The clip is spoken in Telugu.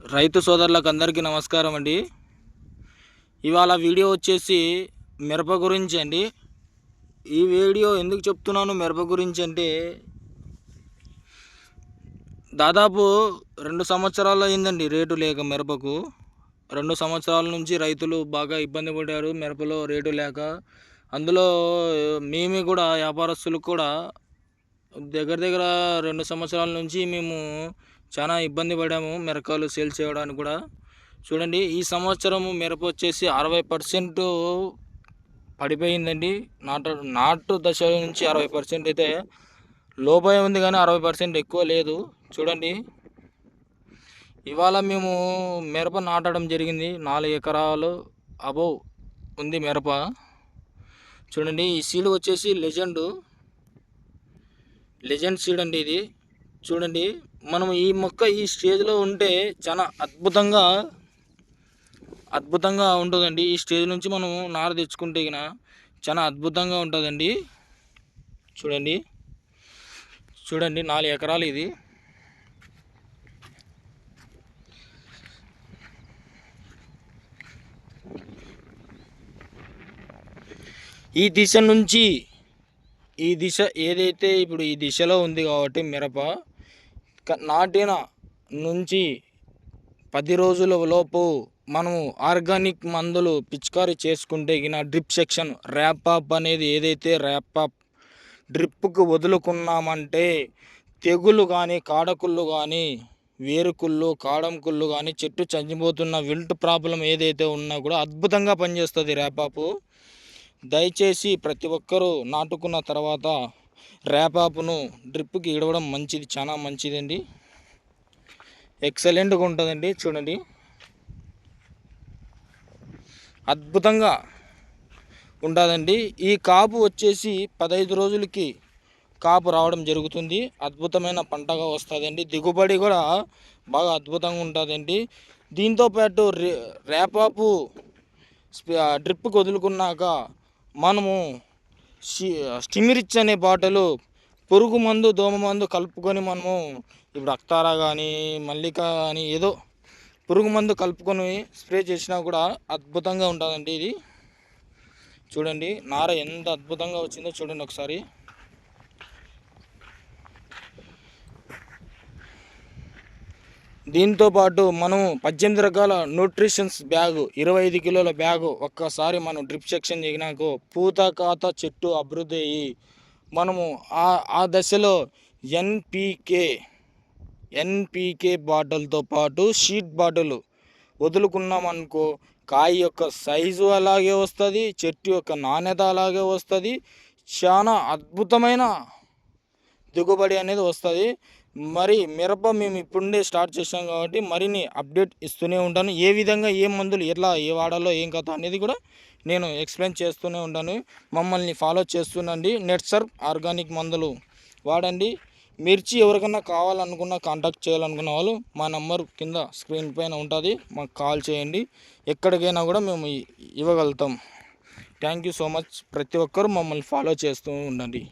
రైతు సోదరులకు అందరికీ నమస్కారం అండి. ఇవాళ వీడియో వచ్చేసి మిరప గురించి అండి. ఈ వీడియో ఎందుకు చెప్తున్నాను మిరప గురించి అంటే దాదాపు రెండు సంవత్సరాలు అయిందండి రేటు లేక మిరపకు. రెండు సంవత్సరాల నుంచి రైతులు బాగా ఇబ్బంది పడ్డారు మిరపలో రేటు లేక. అందులో మేము కూడా వ్యాపారస్తులకు కూడా దగ్గర దగ్గర రెండు సంవత్సరాల నుంచి మేము చాలా ఇబ్బంది పడాము మిరకాయలు సేల్ చేయడానికి కూడా. చూడండి ఈ సంవత్సరం మిరప వచ్చేసి అరవై పర్సెంట్ పడిపోయిందండి. నాటు నాటు దశ నుంచి అరవై పర్సెంట్ అయితే లోపే ఉంది కానీ అరవై పర్సెంట్ ఎక్కువ లేదు. చూడండి. ఇవాళ మేము మిరప నాటడం జరిగింది. నాలుగు ఎకరాలు అబోవ్ ఉంది మిరప. చూడండి ఈ సీడ్ వచ్చేసి లెజెండ్. లెజెండ్ సీడ్ అండి ఇది. చూడండి మనం ఈ మొక్క ఈ స్టేజ్లో ఉంటే చాలా అద్భుతంగా అద్భుతంగా ఉంటుందండి. ఈ స్టేజ్ నుంచి మనం నార తెచ్చుకుంటే గిన చాలా అద్భుతంగా ఉంటుందండి. చూడండి చూడండి నాలుగు ఎకరాలు ఇది. ఈ దిశ నుంచి ఈ దిశ ఏదైతే ఇప్పుడు ఈ దిశలో ఉంది కాబట్టి మిరప నాటిన నుంచి పది రోజుల లోపు మనము ఆర్గానిక్ మందులు పిచికారీ చేసుకుంటే గిన డ్రిప్ సెక్షన్ ర్యాప్ అప్ అనేది ఏదైతే ర్యాప్ అప్ డ్రిప్కు వదులుకున్నామంటే తెగులు కానీ కాడకుళ్ళు కానీ వేరుకుళ్ళు కాడం కుళ్ళు కానీ చెట్టు చనిపోతున్న విల్ట్ ప్రాబ్లం ఏదైతే ఉన్నా కూడా అద్భుతంగా పనిచేస్తుంది ర్యాపాపు దయచేసి ప్రతి ఒక్కరూ నాటుకున్న తర్వాత రేపాపును డ్రిప్కి ఇడవడం మంచిది చాలా మంచిదండి. ఎక్సలెంట్గా ఉంటుందండి చూడండి. అద్భుతంగా ఉంటుందండి ఈ కాపు వచ్చేసి పదహైదు రోజులకి కాపు రావడం జరుగుతుంది. అద్భుతమైన పంటగా వస్తుందండి. దిగుబడి కూడా బాగా అద్భుతంగా ఉంటుందండి. దీంతోపాటు రే రేపాపు డ్రిప్కి వదులుకున్నాక మనము స్టిమిరిచ్ అనే బాటలు పురుగు మందు దోమ మందు కలుపుకొని మనము ఇప్పుడు అక్తారా కానీ మల్లిక కానీ ఏదో పురుగు మందు కలుపుకొని స్ప్రే చేసినా కూడా అద్భుతంగా ఉంటుందండి ఇది. చూడండి నార ఎంత అద్భుతంగా వచ్చిందో చూడండి ఒకసారి. దీంతో పాటు మనం పద్దెనిమిది రకాల న్యూట్రిషన్స్ బ్యాగు ఇరవై ఐదు కిలోల బ్యాగు ఒక్కసారి మనం డ్రిప్ సెక్షన్ దిగినాక పూత కాత చెట్టు అభివృద్ధి అయ్యి మనము ఆ ఆ దశలో ఎన్పికే ఎన్పికే బాటిల్తో పాటు షీట్ బాటిల్ వదులుకున్నామనుకో కాయ యొక్క సైజు అలాగే వస్తుంది చెట్టు యొక్క నాణ్యత అలాగే వస్తుంది చాలా అద్భుతమైన దిగుబడి అనేది వస్తుంది. మరి మిరప మేము ఇప్పుడే స్టార్ట్ చేసాం కాబట్టి మరిన్ని అప్డేట్ ఇస్తూనే ఉంటాను. ఏ విధంగా ఏ మందులు ఎట్లా ఏ వాడాలో ఏం కథ అనేది కూడా నేను ఎక్స్ప్లెయిన్ చేస్తూనే ఉంటాను. మమ్మల్ని ఫాలో చేస్తుండండి. నెట్సర్ ఆర్గానిక్ మందులు వాడండి. మిర్చి ఎవరికన్నా కావాలనుకున్నా కాంటాక్ట్ చేయాలనుకున్న వాళ్ళు మా నంబర్ కింద స్క్రీన్ పైన ఉంటుంది. మాకు కాల్ చేయండి. ఎక్కడికైనా కూడా మేము ఇవ్వగలుగుతాం. Thank you so much. ప్రతి ఒక్కరూ మమ్మల్ని ఫాలో చేస్తూ ఉండండి.